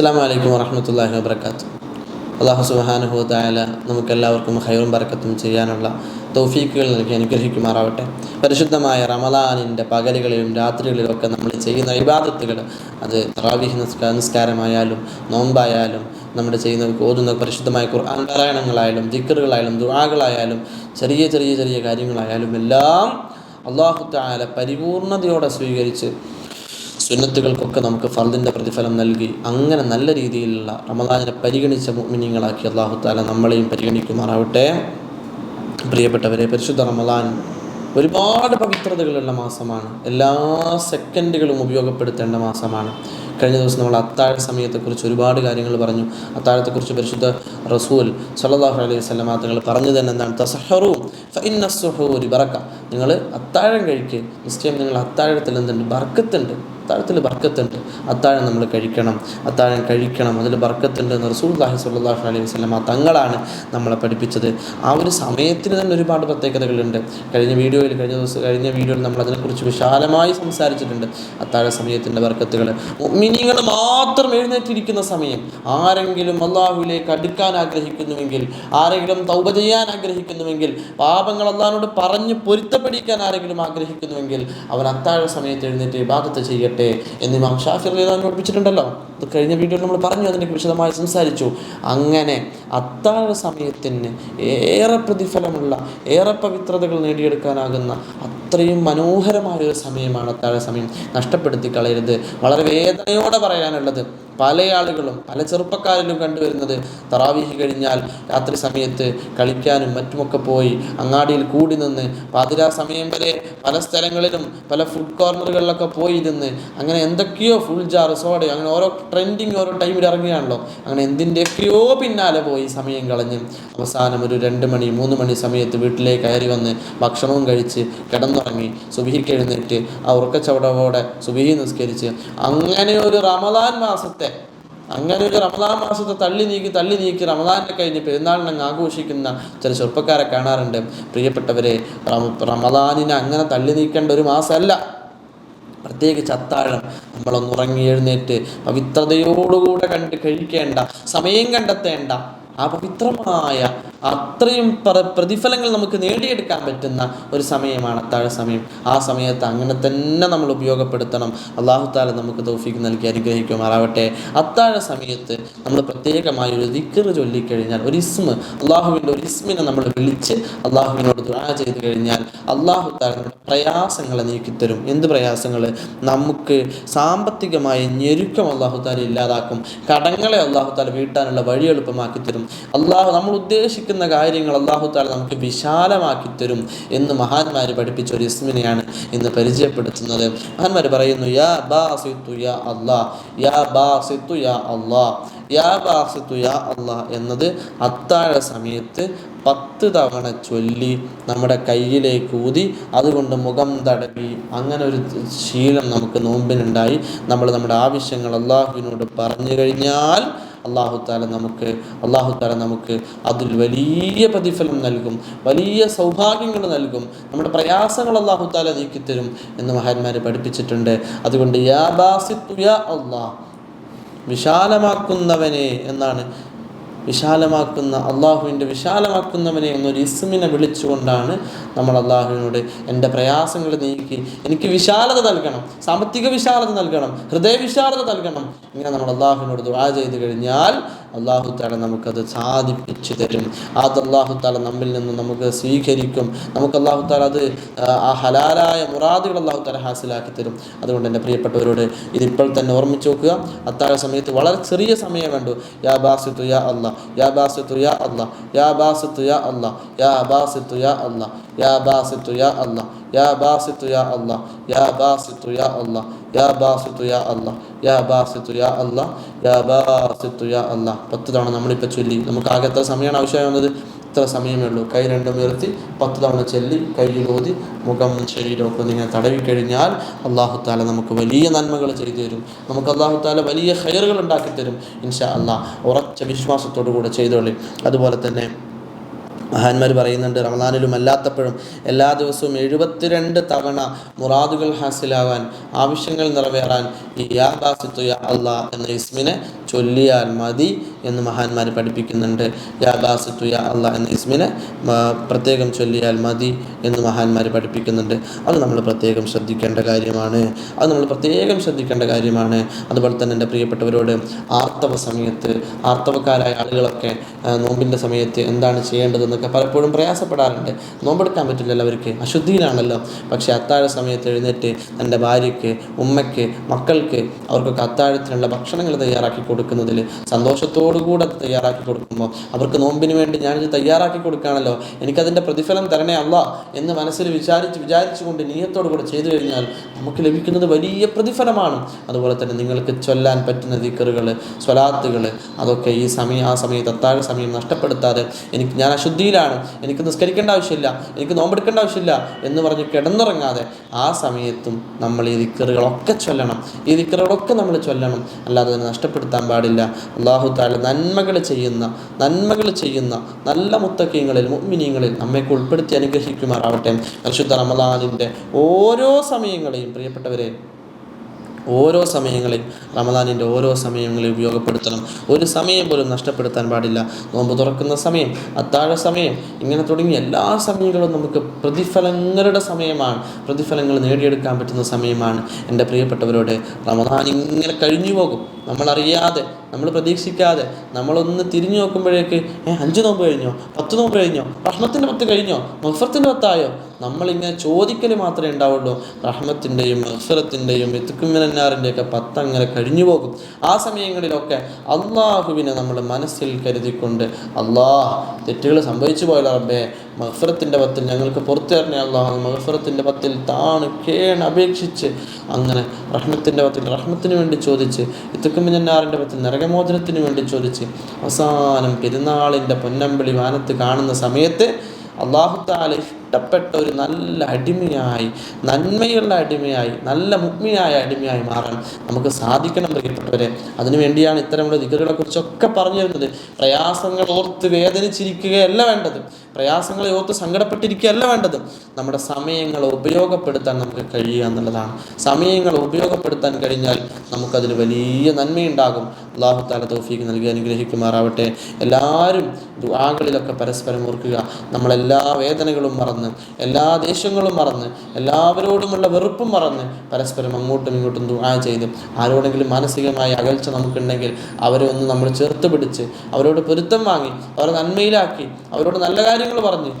അസ്സാം വലൈക്കും വറഹമത്തല്ലാഹി വാബർക്കാത്തു അള്ളാഹു സുബാനുഭവത്തായ നമുക്കെല്ലാവർക്കും ഹൈറും ബറക്കത്തും ചെയ്യാനുള്ള തൗഫീക്കുകൾ നൽകി അനുഗ്രഹിക്കുമാറാവട്ടെ. പരിശുദ്ധമായ റമദാനിന്റെ പകലുകളിലും രാത്രികളിലും ഒക്കെ നമ്മൾ ചെയ്യുന്ന ഇബാദത്തുകൾ അത് റാവിഹ് നിസ്കാ നിസ്കാരമായാലും നോമ്പായാലും നമ്മുടെ ചെയ്യുന്ന ഓതുന്ന പരിശുദ്ധമായ ഖുർആൻ പാരായണങ്ങളായാലും ദിക്കറുകളായാലും ദുആകളായാലും ചെറിയ ചെറിയ ചെറിയ കാര്യങ്ങളായാലും എല്ലാം അള്ളാഹു പരിപൂർണതയോടെ സ്വീകരിച്ച് സുന്നത്തുകൾക്കൊക്കെ നമുക്ക് ഫർദിന്റെ പ്രതിഫലം നൽകി അങ്ങനെ നല്ല രീതിയിലുള്ള റമദാനിനെ പരിഗണിച്ച മുഅ്മിനീങ്ങളാക്കി അള്ളാഹു താല നമ്മളെയും പരിഗണിക്കുമാറാവട്ടെ. പ്രിയപ്പെട്ടവരെ പരിശുദ്ധ റമദാൻ ഒരുപാട് പവിത്രതകളുള്ള മാസമാണ്. എല്ലാ സെക്കൻഡുകളും ഉപയോഗപ്പെടുത്തേണ്ട മാസമാണ്. കഴിഞ്ഞ ദിവസം നമ്മൾ അത്താഴ സമയത്തെക്കുറിച്ച് ഒരുപാട് കാര്യങ്ങൾ പറഞ്ഞു. അത്താഴത്തെക്കുറിച്ച് പരിശുദ്ധ റസൂൽ സല്ലാഹു അലൈഹി വസല്ലമ തങ്ങൾ പറഞ്ഞു തന്നെ എന്താണ് തസഹറു സുഹൂരി ബറക്ക. നിങ്ങൾ അത്താഴം കഴിക്കുക നിശ്ചയം നിങ്ങൾ അത്താഴത്തിൽ എന്തുണ്ട് ബർക്കത്തുണ്ട്. അത്താഴത്തിൽ ബർക്കത്തുണ്ട്. അത്താഴം നമ്മൾ കഴിക്കണം. അത്താഴം കഴിക്കണം. അതിൽ ബർക്കത്തുണ്ട് എന്ന് റസൂൽല്ലാഹി സ്വല്ലല്ലാഹു അലൈഹി വസല്ലമ തങ്ങളാണ് നമ്മളെ പഠിപ്പിച്ചത്. ആ ഒരു സമയത്തിന് തന്നെ ഒരുപാട് പ്രത്യേകതകളുണ്ട്. കഴിഞ്ഞ വീഡിയോയിൽ കഴിഞ്ഞ ദിവസം കഴിഞ്ഞ വീഡിയോയിൽ നമ്മൾ അതിനെക്കുറിച്ച് വിശാലമായി സംസാരിച്ചിട്ടുണ്ട്. അത്താഴ സമയത്തിന്റെ ബർക്കത്തുകൾ. മിനിങ്ങൾ മാത്രം എഴുന്നേറ്റിരിക്കുന്ന സമയം. ആരെങ്കിലും അള്ളാഹുവിലേക്ക് അടുക്കാൻ ആഗ്രഹിക്കുന്നുവെങ്കിൽ ആരെങ്കിലും തൗബ ചെയ്യാൻ ആഗ്രഹിക്കുന്നുവെങ്കിൽ പാപങ്ങൾ അള്ളാഹിനോട് പറഞ്ഞ് പൊരുത്തപ്പെടിക്കാൻ ആരെങ്കിലും ആഗ്രഹിക്കുന്നുവെങ്കിൽ അവൻ അത്താഴ സമയത്ത് എഴുന്നേറ്റ് ഇബാദത്ത് ചെയ്യട്ടെ എന്ന് ഇമാം ഷാഫി റളിയല്ലാഹു പഠിപ്പിച്ചിട്ടുണ്ടല്ലോ. അത് കഴിഞ്ഞ വീഡിയോയിൽ നമ്മൾ പറഞ്ഞു അതിനെ വിശദമായി സംസാരിച്ചു. അങ്ങനെ അത്താഴ സമയത്തിന് ഏറെ പ്രതിഫലമുള്ള ഏറെ പവിത്രതകൾ നേടിയെടുക്കാനാകുന്ന അത്രയും മനോഹരമായ ഒരു സമയമാണ് അത്താഴ സമയം. നഷ്ടപ്പെടുത്തി കളയരുത്. വളരെ വേദനയോടെ പറയാനുള്ളത്. പല ആളുകളും പല ചെറുപ്പക്കാരിലും കണ്ടുവരുന്നത്. തറാവീഹ് കഴിഞ്ഞാൽ രാത്രി സമയത്ത് കളിക്കാനും മറ്റുമൊക്കെ പോയി അങ്ങാടിയിൽ കൂടി നിന്ന് പാതിരാ സമയം വരെ പല സ്ഥലങ്ങളിലും പല ഫുഡ് കോർണറുകളിലൊക്കെ പോയി ഇരുന്ന് അങ്ങനെ എന്തൊക്കെയോ ഫുൾ ജാർ സോഡ അങ്ങനെ ഓരോ ട്രെൻഡിങ് ഓരോ ടൈമിൽ ഇറങ്ങുകയാണല്ലോ. അങ്ങനെ എന്തിന്റെയൊക്കെയോ പിന്നാലെ പോയി സമയം കളഞ്ഞ് അവസാനം ഒരു രണ്ട് മണി മൂന്ന് മണി സമയത്ത് വീട്ടിലേക്ക് കയറി വന്ന് ഭക്ഷണവും കഴിച്ച് കിടന്നുറങ്ങി സുബിഹിക്ക് എഴുന്നേറ്റ് ആ ഉറക്കച്ചവടവോടെ സുബിഹി നിസ്കരിച്ച്. അങ്ങനെ ഒരു റമദാൻ മാസത്തെ അങ്ങനെ ഒരു റമദാൻ മാസത്തെ തള്ളി നീക്കി തള്ളി നീക്കി റമദാനെ കഴിഞ്ഞ് പെരുന്നാളിനങ്ങ് ആഘോഷിക്കുന്ന ചില ചെറുപ്പക്കാരെ കാണാറുണ്ട്. പ്രിയപ്പെട്ടവരെ റമദാനിനെ അങ്ങനെ തള്ളി നീക്കേണ്ട ഒരു മാസമല്ല. പ്രത്യേകിച്ച് അത്താഴം. നമ്മളൊന്ന് ഉറങ്ങി എഴുന്നേറ്റ് പവിത്രതയോടുകൂടെ കണ്ട് കഴിക്കേണ്ട സമയം കണ്ടെത്തേണ്ട ആ പവിത്രമായ അത്രയും പ്ര- പ്രതിഫലങ്ങൾ നമുക്ക് നേടിയെടുക്കാൻ പറ്റുന്ന ഒരു സമയമാണ് അത്താഴ സമയം. ആ സമയത്ത് അങ്ങനെ തന്നെ നമ്മൾ ഉപയോഗപ്പെടുത്തണം. അള്ളാഹു താല നമുക്ക് തൗഫീക്ക് നൽകി അനുഗ്രഹിക്കുമാറാവട്ടെ. അത്താഴ സമയത്ത് നമ്മൾ പ്രത്യേകമായി ഒരു ദിക്കർ ചൊല്ലിക്കഴിഞ്ഞാൽ ഒരു ഇസ്മ അള്ളാഹുവിന്റെ ഒരു ഇസ്മിനെ നമ്മൾ വിളിച്ച് അള്ളാഹുവിനോട് ദുആ ചെയ്ത് കഴിഞ്ഞാൽ അള്ളാഹു താല നമ്മുടെ പ്രയാസങ്ങളെ നീക്കിത്തരും. എന്ത് പ്രയാസങ്ങൾ നമുക്ക് സാമ്പത്തികമായ ഞെരുക്കം അള്ളാഹു താല ഇല്ലാതാക്കും. കടങ്ങളെ അള്ളാഹു താല വീട്ടാനുള്ള വഴി എളുപ്പമാക്കി തരും അള്ളാഹു നമ്മൾ ഉദ്ദേശിക്കുന്ന കാര്യങ്ങൾ അള്ളാഹു താല നമുക്ക് വിശാലമാക്കി തരും എന്ന് മഹാന്മാർ പഠിപ്പിച്ച ഒരു ഇസ്മിനെയാണ് ഇന്ന് പരിചയപ്പെടുത്തുന്നത്. മഹാന്മാർ പറയുന്നു യാ ബാസിത്തു യാ അള്ളാ യാ ബാസിത്തു യാ അള്ളാ യാ ബാസിത്തു യാ അള്ളാ എന്നത് അത്താഴ സമയത്ത് പത്ത് തവണ ചൊല്ലി നമ്മുടെ കയ്യിലേക്ക് ഊതി അതുകൊണ്ട് മുഖം തടവി അങ്ങനെ ഒരു ശീലം നമുക്ക് നോമ്പിനുണ്ടായി. നമ്മൾ നമ്മുടെ ആവശ്യങ്ങൾ അള്ളാഹുവിനോട് പറഞ്ഞു കഴിഞ്ഞാൽ അള്ളാഹു താല നമുക്ക് അള്ളാഹു താല നമുക്ക് അതിൽ വലിയ പ്രതിഫലം നൽകും വലിയ സൗഭാഗ്യങ്ങൾ നൽകും നമ്മുടെ പ്രയാസങ്ങൾ അള്ളാഹു താല നീക്കിത്തരും എന്ന് മഹാന്മാർ പഠിപ്പിച്ചിട്ടുണ്ട്. അതുകൊണ്ട് യാ ബാസിത്തു യാ അള്ളാഹ് വിശാലമാക്കുന്നവനെ എന്നാണ് വിശാലമാക്കുന്ന അള്ളാഹുവിന്റെ വിശാലമാക്കുന്നവനെ എന്നൊരു ഇസ്മിനെ വിളിച്ചുകൊണ്ടാണ് നമ്മൾ അള്ളാഹുവിനോട് എന്റെ പ്രയാസങ്ങൾ നീക്കി എനിക്ക് വിശാലത നൽകണം സാമ്പത്തിക വിശാലത നൽകണം ഹൃദയ വിശാലത നൽകണം. ഇങ്ങനെ നമ്മൾ അള്ളാഹുവിനോട് ദുആ ചെയ്ത് കഴിഞ്ഞാൽ അള്ളാഹു താല നമുക്കത് സാധിപ്പിച്ചു തരും. അത് അള്ളാഹു താല നമ്മിൽ നിന്ന് നമുക്ക് സ്വീകരിക്കും. നമുക്ക് അള്ളാഹു താല അത് ആ, ഹലാലായ മുറാദുകൾ അള്ളാഹു താല ഹാസിലാക്കി തരും. അതുകൊണ്ട് എന്റെ പ്രിയപ്പെട്ടവരോട് ഇതിപ്പോൾ തന്നെ ഓർമ്മിച്ച് നോക്കുക. അത്താഴ സമയത്ത് വളരെ ചെറിയ സമയം വേണ്ടു. യാ ബാസിത്തു യാ അല്ലാ യാ ബാസിത്തു യാ അല്ലാ യാ ബാസിത്തു യാ അല്ലാ യാ ബാസിത്തു യാ അല്ലാ യാ ബാസിത്തു യാ അല്ലാ യാ ബാസിത്തു യാ അല്ലാ യാ ബാസിത്തു യാ അല്ലാ യാ ബാസിത്തു യാ അല്ലാ യാ ബാസിത്തു യാ അല്ലാ യാ ബാസിത്തു യാ അല്ലാ പത്ത് തവണ നമ്മളിപ്പോൾ ചൊല്ലി. നമുക്ക് ആകെ എത്ര സമയമാണ് ആവശ്യമാകുന്നത് ഇത്ര സമയമേ ഉള്ളൂ. കൈ രണ്ടും ഉയർത്തി പത്ത് തവണ ചെല്ലി കയ്യിൽ ഊതി മുഖം ശരീരമൊക്കെ ഒന്ന് ഇങ്ങനെ തടവി കഴിഞ്ഞാൽ അള്ളാഹു താല നമുക്ക് വലിയ നന്മകൾ ചെയ്തു തരും. നമുക്ക് അള്ളാഹു താല വലിയ ഹയറുകൾ ഉണ്ടാക്കി തരും. ഇൻഷാ അള്ളാഹ് ഉറച്ച വിശ്വാസത്തോടു കൂടെ ചെയ്തോളി. അതുപോലെ തന്നെ മഹാന്മാർ പറയുന്നുണ്ട് റമദാനിലും അല്ലാത്തപ്പോഴും എല്ലാ ദിവസവും എഴുപത്തിരണ്ട് തവണ മുറാദുകൾ ഹാസിലാവാൻ ആവശ്യങ്ങൾ നിറവേറാൻ ഈ യാ ബാസിത്തു യാ അള്ളാ എന്ന ഇസ്മിനെ ചൊല്ലിയാൽ മതി എന്ന് മഹാന്മാർ പഠിപ്പിക്കുന്നുണ്ട്. യാ യാ അള്ളാഹ് എന്ന ഇസ്മിനെ പ്രത്യേകം ചൊല്ലിയാൽ മതി എന്ന് മഹാന്മാർ പഠിപ്പിക്കുന്നുണ്ട്. അത് നമ്മൾ പ്രത്യേകം ശ്രദ്ധിക്കേണ്ട കാര്യമാണ്. അത് നമ്മൾ പ്രത്യേകം ശ്രദ്ധിക്കേണ്ട കാര്യമാണ്. അതുപോലെ തന്നെ എന്റെ പ്രിയപ്പെട്ടവരോട് ആർത്തവ സമയത്ത് ആർത്തവക്കാരായ ആളുകളൊക്കെ നോമ്പിന്റെ സമയത്ത് എന്താണ് ചെയ്യേണ്ടതെന്നൊക്കെ പലപ്പോഴും പ്രയാസപ്പെടാറുണ്ട്. നോമ്പെടുക്കാൻ പറ്റില്ലല്ലോ അവർക്ക്. അശുദ്ധിയിലാണല്ലോ. പക്ഷേ അത്താഴ സമയത്ത് എഴുന്നേറ്റ് തന്റെ ഭാര്യയ്ക്ക് ഉമ്മയ്ക്ക് മക്കൾക്ക് അവർക്കൊക്കെ അത്താഴത്തിനുള്ള ഭക്ഷണങ്ങൾ തയ്യാറാക്കി കൊടുക്കുന്നതിൽ സന്തോഷത്തോടുകൂടെ അത് തയ്യാറാക്കി കൊടുക്കുമ്പോൾ അവർക്ക് നോമ്പിന് വേണ്ടി ഞാനിത് തയ്യാറാക്കി കൊടുക്കുകയാണല്ലോ എനിക്കതിന്റെ പ്രതിഫലം തരണേ അല്ല എന്ന് മനസ്സിൽ വിചാരിച്ച് വിചാരിച്ചുകൊണ്ട് നീയത്തോടു കൂടെ ചെയ്തു കഴിഞ്ഞാൽ നമുക്ക് ലഭിക്കുന്നത് വലിയ പ്രതിഫലമാണ്. അതുപോലെ തന്നെ നിങ്ങൾക്ക് ചൊല്ലാൻ പറ്റുന്ന ദിക്കറുകൾ സ്വലാത്തുകൾ അതൊക്കെ ഈ സമയം ആ സമയത്ത് അത്താഴ സമയം നഷ്ടപ്പെടുത്താതെ എനിക്ക് ഞാൻ അശുദ്ധിയിലാണ് എനിക്ക് നിസ്കരിക്കേണ്ട ആവശ്യമില്ല എനിക്ക് നോമ്പെടുക്കേണ്ട ആവശ്യമില്ല എന്ന് പറഞ്ഞ് കിടന്നിറങ്ങാതെ ആ സമയത്തും നമ്മൾ ഈ ദിക്കറുകളൊക്കെ ചൊല്ലണം. ഈ ദിക്കറുകളൊക്കെ നമ്മൾ ചൊല്ലണം. അല്ലാതെ നഷ്ടപ്പെടുത്താൻ പാടില്ല. അള്ളാഹു താല നന്മകൾ ചെയ്യുന്ന നന്മകൾ ചെയ്യുന്ന നല്ല മുത്തക്കീങ്ങളിൽ മുഗ്മിനീങ്ങളിൽ നമ്മയ്ക്ക് ഉൾപ്പെടുത്തി അനുഗ്രഹിക്കുമാറാവട്ടെ. പരിശുദ്ധ റമലാനിന്റെ ഓരോ സമയങ്ങളെയും പ്രിയപ്പെട്ടവരെ ഓരോ സമയങ്ങളിൽ റമദാനിന്റെ ഓരോ സമയങ്ങളിൽ ഉപയോഗപ്പെടുത്തണം. ഒരു സമയം പോലും നഷ്ടപ്പെടുത്താൻ പാടില്ല. നോമ്പ് തുറക്കുന്ന സമയം അത്താഴ സമയം ഇങ്ങനെ തുടങ്ങിയ എല്ലാ സമയങ്ങളും നമുക്ക് പ്രതിഫലങ്ങളുടെ സമയമാണ്. പ്രതിഫലങ്ങൾ നേടിയെടുക്കാൻ പറ്റുന്ന സമയമാണ്. എന്റെ പ്രിയപ്പെട്ടവരോട് റമദാൻ ഇങ്ങനെ കഴിഞ്ഞു പോകും. നമ്മളറിയാതെ നമ്മൾ പ്രതീക്ഷിക്കാതെ നമ്മളൊന്ന് തിരിഞ്ഞു നോക്കുമ്പോഴേക്ക് ഏഹ് അഞ്ച് നോമ്പ് കഴിഞ്ഞോ? പത്ത് നോമ്പ് കഴിഞ്ഞോ? പ്രശ്നത്തിന്റെ പത്ത് കഴിഞ്ഞോ? മഹ്ഫറത്തിന്റെ പത്തായോ? നമ്മളിങ്ങനെ ചോദിക്കൽ മാത്രമേ ഉണ്ടാവുള്ളൂ. റഹ്മത്തിന്റെയും മഹ്ഫറത്തിന്റെയും എത്തുക്കുമിനാറിന്റെയൊക്കെ അങ്ങനെ കഴിഞ്ഞു പോകും. ആ സമയങ്ങളിലൊക്കെ അള്ളാഹുവിനെ നമ്മൾ മനസ്സിൽ കരുതിക്കൊണ്ട് അള്ളാഹ് തെറ്റുകൾ സംഭവിച്ചു പോയല്ലോ റബ്ബേ. മഹ്ഫറത്തിന്റെ പത്തിൽ ഞങ്ങൾക്ക് പുറത്തു തരണേ അള്ളാഹ് മഹ്ഫറത്തിന്റെ പത്തിൽ താണ് കേണ് അപേക്ഷിച്ച്. അങ്ങനെ റഹ്മത്തിന്റെ പത്തിൽ റഹ്മത്തിന് വേണ്ടി ചോദിച്ച് ഇത്തുക്കുമിനാറിന്റെ പത്തിൽ നരകമോചനത്തിന് വേണ്ടി ചോദിച്ച് അവസാനം പെരുന്നാളിന്റെ പൊന്നമ്പിളി വാനത്ത് കാണുന്ന സമയത്ത് അള്ളാഹു അള്ളാഹുത്താല ഇഷ്ടപ്പെട്ട ഒരു നല്ല അടിമയായി നന്മയുള്ള അടിമയായി നല്ല മുഗ്മിയായ അടിമയായി മാറാൻ നമുക്ക് സാധിക്കണം പ്രിയപ്പെട്ടവരെ. അതിനുവേണ്ടിയാണ് ഇത്തരമുള്ള ദിഗറുകളെ കുറിച്ചൊക്കെ പറഞ്ഞു തരുന്നത് പ്രയാസങ്ങൾ ഓർത്ത് വേദനിച്ചിരിക്കുകയല്ല വേണ്ടത്. പ്രയാസങ്ങളെ ഓർത്ത് സങ്കടപ്പെട്ടിരിക്കുകയല്ല വേണ്ടത്. നമ്മുടെ സമയങ്ങൾ ഉപയോഗപ്പെടുത്താൻ നമുക്ക് കഴിയുക എന്നുള്ളതാണ്. സമയങ്ങൾ ഉപയോഗപ്പെടുത്താൻ കഴിഞ്ഞാൽ നമുക്കതിൽ വലിയ നന്മയുണ്ടാകും. അള്ളാഹു താല തൗഫീക്ക് നൽകി അനുഗ്രഹിക്കുമാറാവട്ടെ. എല്ലാവരും ദുആകളിലൊക്കെ പരസ്പരം ഓർക്കുക. നമ്മളെല്ലാ വേദനകളും മറന്ന് എല്ലാ ദേഷ്യങ്ങളും മറന്ന് എല്ലാവരോടുമുള്ള വെറുപ്പും മറന്ന് പരസ്പരം അങ്ങോട്ടും ഇങ്ങോട്ടും ദുആ ചെയ്ത് ആരോടെങ്കിലും മാനസികമായി അകൽച്ച നമുക്കുണ്ടെങ്കിൽ അവരെ ഒന്ന് നമ്മൾ ചേർത്ത് പിടിച്ച് അവരോട് പൊരുത്തം വാങ്ങി അവരെ നന്മയിലാക്കി അവരോട് നല്ല കാര്യങ്ങൾ പറഞ്ഞ്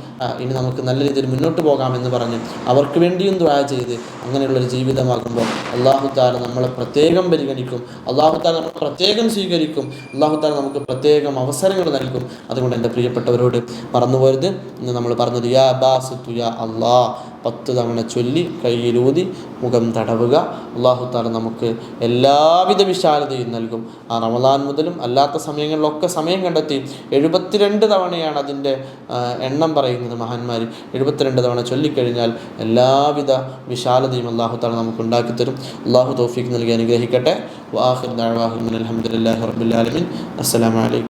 ഇനി നമുക്ക് നല്ല രീതിയിൽ മുന്നോട്ട് പോകാമെന്ന് പറഞ്ഞ് അവർക്ക് വേണ്ടിയും ദുആ ചെയ്ത് അങ്ങനെയുള്ളൊരു ജീവിതമാകുമ്പോൾ അള്ളാഹു താല നമ്മളെ പ്രത്യേകം പരിഗണിക്കും അള്ളാഹു താല നമ്മളെ പ്രത്യേകം സ്വീകരിക്കും അള്ളാഹു താല നമുക്ക് പ്രത്യേകം അവസരങ്ങൾ നൽകും. അതുകൊണ്ട് എന്റെ പ്രിയപ്പെട്ടവരോട് മറന്നുപോയത് ഇന്ന് നമ്മൾ പറഞ്ഞത് യാ ബാസിത്തു യാ അള്ളാ പത്ത് തവണ ചൊല്ലി കയ്യിലൂതി മുഖം തടവുക. അള്ളാഹു താല നമുക്ക് എല്ലാവിധ വിശാലതയും നൽകും. ആ റമദാൻ മുതലും അല്ലാത്ത സമയങ്ങളിലൊക്കെ സമയം കണ്ടെത്തി എഴുപത്തിരണ്ട് തവണയാണ് അതിന്റെ എണ്ണം പറയുന്നത് മഹാന്മാർ എഴുപത്തിരണ്ട് തവണ ചൊല്ലിക്കഴിഞ്ഞാൽ എല്ലാവിധ വിശാലതയും അള്ളാഹു താല നമുക്ക് ഉണ്ടാക്കി തരും. അള്ളാഹു തോഫിക്ക് നൽകി അനുഗ്രഹിക്കട്ടെ. വാഹിർ അലഹമുല്ലാ റബുലാലമിൻ അസ്സലാമലൈക്കും